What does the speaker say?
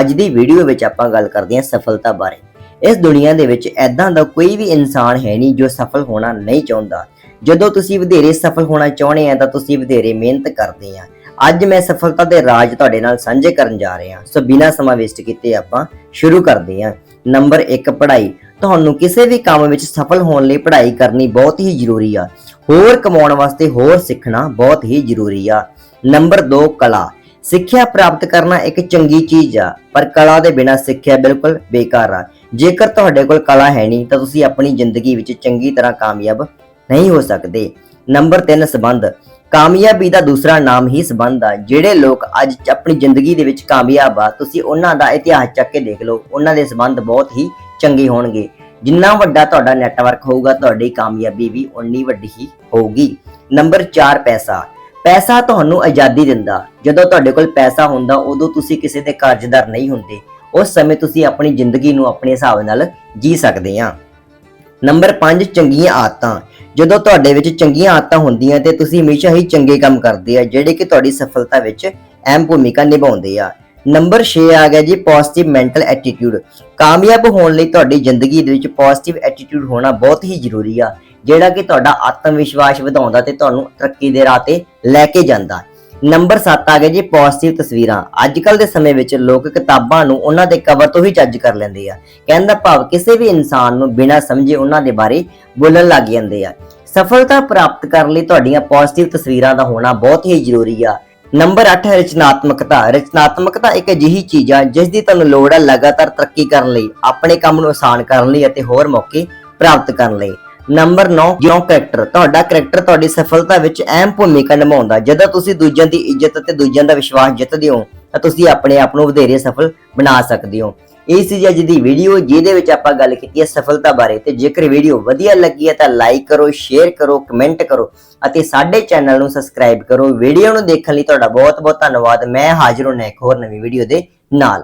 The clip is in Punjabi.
ਅੱਜ ਦੀ ਵੀਡੀਓ ਵਿੱਚ ਆਪਾਂ ਗੱਲ ਕਰਦੇ ਹਾਂ ਸਫਲਤਾ ਬਾਰੇ। ਇਸ ਦੁਨੀਆ ਦੇ ਵਿੱਚ ਐਦਾਂ ਦਾ ਕੋਈ ਵੀ ਇਨਸਾਨ ਹੈ ਨਹੀਂ ਜੋ ਸਫਲ ਹੋਣਾ ਨਹੀਂ ਚਾਹੁੰਦਾ। ਜਦੋਂ ਤੁਸੀਂ ਵਧੇਰੇ ਸਫਲ ਹੋਣਾ ਚਾਹੁੰਦੇ ਆ ਤਾਂ ਤੁਸੀਂ ਵਧੇਰੇ ਮਿਹਨਤ ਕਰਦੇ ਆ। ਅੱਜ ਮੈਂ ਸਫਲਤਾ ਦੇ ਰਾਜ ਤੁਹਾਡੇ ਨਾਲ ਸਾਂਝੇ ਕਰਨ ਜਾ ਰਿਹਾ। ਸੋ ਬਿਨਾਂ ਸਮਾਂ ਵੇਸਟ ਕੀਤੇ ਆਪਾਂ ਸ਼ੁਰੂ ਕਰਦੇ ਹਾਂ। ਨੰਬਰ 1 ਪੜ੍ਹਾਈ। ਤੁਹਾਨੂੰ ਕਿਸੇ ਵੀ ਕੰਮ ਵਿੱਚ ਸਫਲ ਹੋਣ ਲਈ ਪੜ੍ਹਾਈ ਕਰਨੀ ਬਹੁਤ ਹੀ ਜ਼ਰੂਰੀ ਆ। ਹੋਰ ਕਮਾਉਣ ਵਾਸਤੇ ਹੋਰ ਸਿੱਖਣਾ ਬਹੁਤ ਹੀ ਜ਼ਰੂਰੀ ਆ। ਨੰਬਰ 2 ਕਲਾ। ਸਿੱਖਿਆ ਪ੍ਰਾਪਤ ਕਰਨਾ ਇੱਕ ਚੰਗੀ ਚੀਜ਼ ਆ, ਪਰ ਕਲਾ ਦੇ ਬਿਨਾਂ ਸਿੱਖਿਆ ਬਿਲਕੁਲ ਬੇਕਾਰ ਆ। ਜੇਕਰ ਤੁਹਾਡੇ ਕੋਲ ਕਲਾ ਹੈ ਨਹੀਂ, ਤਾਂ ਤੁਸੀਂ ਆਪਣੀ ਜ਼ਿੰਦਗੀ ਵਿੱਚ ਚੰਗੀ ਤਰ੍ਹਾਂ ਕਾਮਯਾਬ ਨਹੀਂ ਹੋ ਸਕਦੇ। ਨੰਬਰ 3 ਸਬੰਧ। ਕਾਮਯਾਬੀ ਦਾ ਦੂਸਰਾ ਨਾਮ ਹੀ ਸਬੰਧ ਆ। ਜਿਹੜੇ ਲੋਕ ਅੱਜ ਆਪਣੀ ਜ਼ਿੰਦਗੀ ਦੇ ਵਿੱਚ ਕਾਮਯਾਬ ਆ, ਤੁਸੀਂ ਉਹਨਾਂ ਦਾ ਇਤਿਹਾਸ ਚੱਕ ਕੇ ਦੇਖ ਲਓ। ਉਹਨਾਂ ਦੇ ਸਬੰਧ ਬਹੁਤ ਹੀ ਚੰਗੇ ਹੋਣਗੇ। ਜਿੰਨਾ ਵੱਡਾ ਤੁਹਾਡਾ ਨੈਟਵਰਕ ਹੋਊਗਾ, ਤੁਹਾਡੀ ਕਾਮਯਾਬੀ ਵੀ ਉਨੀ ਵੱਡੀ ਹੀ ਹੋਊਗੀ। ਨੰਬਰ 4 ਪੈਸਾ। ਪੈਸਾ ਤੁਹਾਨੂੰ ਆਜ਼ਾਦੀ ਦਿੰਦਾ। ਜਦੋਂ ਤੁਹਾਡੇ ਕੋਲ ਪੈਸਾ ਹੁੰਦਾ, ਉਦੋਂ ਤੁਸੀਂ ਕਿਸੇ ਦੇ ਕਰਜ਼ਦਾਰ ਨਹੀਂ ਹੁੰਦੇ। ਉਸ ਸਮੇਂ ਤੁਸੀਂ ਆਪਣੀ ਜ਼ਿੰਦਗੀ ਨੂੰ ਆਪਣੇ ਹਿਸਾਬ ਨਾਲ ਜੀ ਸਕਦੇ ਆ ਨੰਬਰ 5 ਚੰਗੀਆਂ ਆਦਤਾਂ। ਜਦੋਂ ਤੁਹਾਡੇ ਵਿੱਚ ਚੰਗੀਆਂ ਆਦਤਾਂ ਹੁੰਦੀਆਂ ਤੇ ਤੁਸੀਂ ਹਮੇਸ਼ਾ ਹੀ ਚੰਗੇ ਕੰਮ ਕਰਦੇ ਆ, ਜਿਹੜੇ ਕਿ ਤੁਹਾਡੀ ਸਫਲਤਾ ਵਿੱਚ ਅਹਿਮ ਭੂਮਿਕਾ ਨਿਭਾਉਂਦੇ ਆ। ਨੰਬਰ 6 ਆ ਗਿਆ ਜੀ ਪੋਜ਼ਿਟਿਵ ਮੈਂਟਲ ਐਟੀਟਿਊਡ ਕਾਮਯਾਬ ਹੋਣ ਲਈ ਤੁਹਾਡੀ ਜ਼ਿੰਦਗੀ ਦੇ ਵਿੱਚ ਪੋਜ਼ਿਟਿਵ ਐਟੀਟਿਊਡ ਹੋਣਾ ਬਹੁਤ ਹੀ ਜ਼ਰੂਰੀ ਆ। ਜਿਹੜਾ ਕਿ ਤੁਹਾਡਾ ਆਤਮ ਵਿਸ਼ਵਾਸ ਵਧਾਉਂਦਾ ਤੇ ਤੁਹਾਨੂੰ ਤਰੱਕੀ ਦੇ ਰਾਹ ਤੇ ਲੈ ਕੇ ਜਾਂਦਾ ਨੰਬਰ 7 ਆ ਗਿਆ ਜੀ ਪੋਜ਼ਿਟਿਵ ਤਸਵੀਰਾਂ। ਅੱਜ ਕੱਲ ਦੇ ਸਮੇਂ ਵਿੱਚ ਲੋਕ ਕਿਤਾਬਾਂ ਨੂੰ ਉਹਨਾਂ ਦੇ ਕਵਰ ਤੋਂ ਹੀ ਜੱਜ ਕਰ ਲੈਂਦੇ ਆ। ਕਹਿੰਦਾ ਭਾਵ ਕਿਸੇ ਵੀ ਇਨਸਾਨ ਨੂੰ ਬਿਨਾਂ ਸਮਝੇ ਉਹਨਾਂ ਦੇ ਬਾਰੇ ਬੋਲਣ ਲੱਗ ਜਾਂਦੇ ਆ। ਸਫਲਤਾ ਪ੍ਰਾਪਤ ਕਰਨ ਲਈ ਤੁਹਾਡੀਆਂ ਪੋਜ਼ਿਟਿਵ ਤਸਵੀਰਾਂ ਦਾ ਹੋਣਾ ਬਹੁਤ ਹੀ ਜ਼ਰੂਰੀ ਆ। ਨੰਬਰ 8 ਹੈ ਰਚਨਾਤਮਕਤਾ। ਰਚਨਾਤਮਕਤਾ ਇੱਕ ਅਜਿਹੀ ਚੀਜ਼ ਆ ਜਿਸ ਦੀ ਤੁਹਾਨੂੰ ਲੋੜ ਹੈ ਲਗਾਤਾਰ ਤਰੱਕੀ ਕਰਨ ਲਈ, ਆਪਣੇ ਕੰਮ ਨੂੰ ਆਸਾਨ ਕਰਨ ਲਈ ਅਤੇ ਹੋਰ ਮੌਕੇ ਪ੍ਰਾਪਤ ਕਰਨ ਲਈ। ਨੰਬਰ 9 ਜਿਉਂ ਕਰੈਕਟਰ ਤੁਹਾਡਾ ਕਰੈਕਟਰ ਤੁਹਾਡੀ ਸਫਲਤਾ ਵਿੱਚ ਅਹਿਮ ਭੂਮਿਕਾ ਨਿਭਾਉਂਦਾ। ਜਦੋਂ ਤੁਸੀਂ ਦੂਜਿਆਂ ਦੀ ਇੱਜ਼ਤ ਅਤੇ ਦੂਜਿਆਂ ਦਾ ਵਿਸ਼ਵਾਸ ਜਿੱਤਦੇ ਹੋ, ਤਾਂ ਤੁਸੀਂ ਆਪਣੇ ਆਪ ਨੂੰ ਵਧੇਰੇ ਸਫਲ ਬਣਾ ਸਕਦੇ ਹੋ। ਇਹ ਸੀ ਜੀ ਅੱਜ ਦੀ ਵੀਡੀਓ ਜਿਹਦੇ ਵਿੱਚ ਆਪਾਂ ਗੱਲ ਕੀਤੀ ਹੈ ਸਫਲਤਾ ਬਾਰੇ। ਤੇ ਜੇਕਰ ਵੀਡੀਓ ਵਧੀਆ ਲੱਗੀ ਹੈ, ਤਾਂ ਲਾਈਕ ਕਰੋ ਸ਼ੇਅਰ ਕਰੋ ਕਮੈਂਟ ਕਰੋ ਅਤੇ ਸਾਡੇ ਚੈਨਲ ਨੂੰ ਸਬਸਕ੍ਰਾਈਬ ਕਰੋ। ਵੀਡੀਓ ਨੂੰ ਦੇਖਣ ਲਈ ਤੁਹਾਡਾ ਬਹੁਤ ਬਹੁਤ ਧੰਨਵਾਦ। ਮੈਂ ਹਾਜ਼ਰ ਹਾਂ ਇੱਕ ਹੋਰ ਨਵੀਂ ਵੀਡੀਓ ਦੇ ਨਾਲ।